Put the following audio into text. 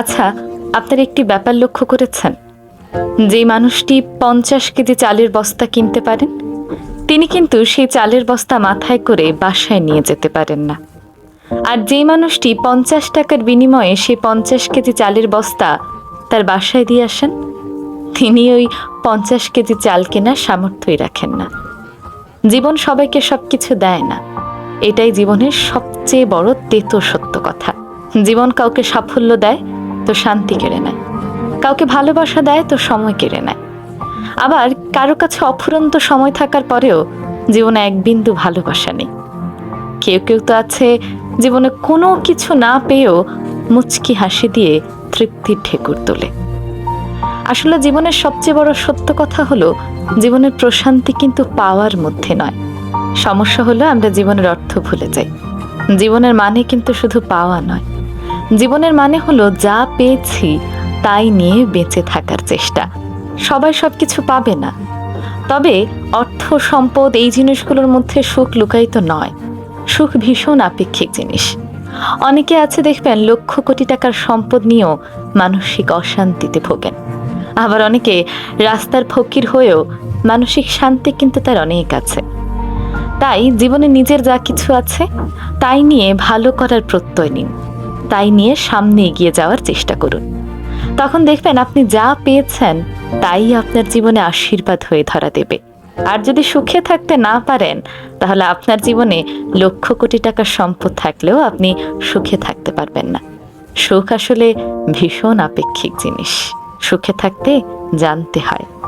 আচ্ছা আপনার একটি ব্যাপার লক্ষ্য করেছেন? যে মানুষটি পঞ্চাশ কেজি চালের বস্তা কিনতে পারেন, তিনি কিন্তু সেই চালের বস্তা মাথায় করে বাসায় নিয়ে যেতে পারেন না। আর যে মানুষটি পঞ্চাশ টাকার বিনিময়ে সেই পঞ্চাশ কেজি চালের বস্তা তার বাসায় দিয়ে আসেন, তিনি ওই পঞ্চাশ কেজি চাল কেনার সামর্থ্যই রাখেন না। জীবন সবাইকে সবকিছু দেয় না। এটাই জীবনের সবচেয়ে বড় তেতো সত্য কথা। জীবন কাউকে সাফল্য দেয় তো শান্তি কেড়ে নেয়। কাউকে ভালোবাসা দেয় তো সময় কেড়ে নেয়। আবার কারও কাছে অফুরন্ত সময় থাকার পরেও জীবনে এক বিন্দু ভালোবাসা নেই। কেউ কেউ তো আছে জীবনে কোনো কিছু না পেয়েও মুচকি হাসি দিয়ে তৃপ্তির ঠেকুর তোলে। আসলে জীবনের সবচেয়ে বড় সত্য কথা হলো, জীবনের প্রশান্তি কিন্তু পাওয়ার মধ্যে নয়। সমস্যা হলো আমরা জীবনের অর্থ ভুলে যাই। জীবনের মানে কিন্তু শুধু পাওয়া নয়। জীবনের মানে হলো যা পেয়েছি তাই নিয়ে বেঁচে থাকার চেষ্টা। সবাই সবকিছু পাবে না। তবে অর্থ, সম্পদ এই জিনিসগুলোর মধ্যে সুখ লুকায়িত নয়। সুখ ভীষণ আপেক্ষিক জিনিস। অনেকে আছে দেখবেন লক্ষ কোটি টাকার সম্পদ নিয়েও মানসিক অশান্তিতে ভোগেন। আবার অনেকে রাস্তার ফকির হয়েও মানসিক শান্তি কিন্তু তার অনেক আছে। তাই জীবনে নিজের যা কিছু আছে তাই নিয়ে ভালো করার প্রত্যয় নিন। তাই নিয়ে সামনে এগিয়ে যাওয়ার চেষ্টা করুন। তখন দেখবেন আপনি যা পেয়েছেন, তাই আপনার জীবনে আশীর্বাদ হয়ে ধরা দেবে। আর যদি সুখে থাকতে না পারেন, তাহলে আপনার জীবনে লক্ষ কোটি টাকার সম্পদ থাকলেও আপনি সুখে থাকতে পারবেন না। সুখ আসলে ভীষণ আপেক্ষিক জিনিস। সুখে থাকতে জানতে হয়।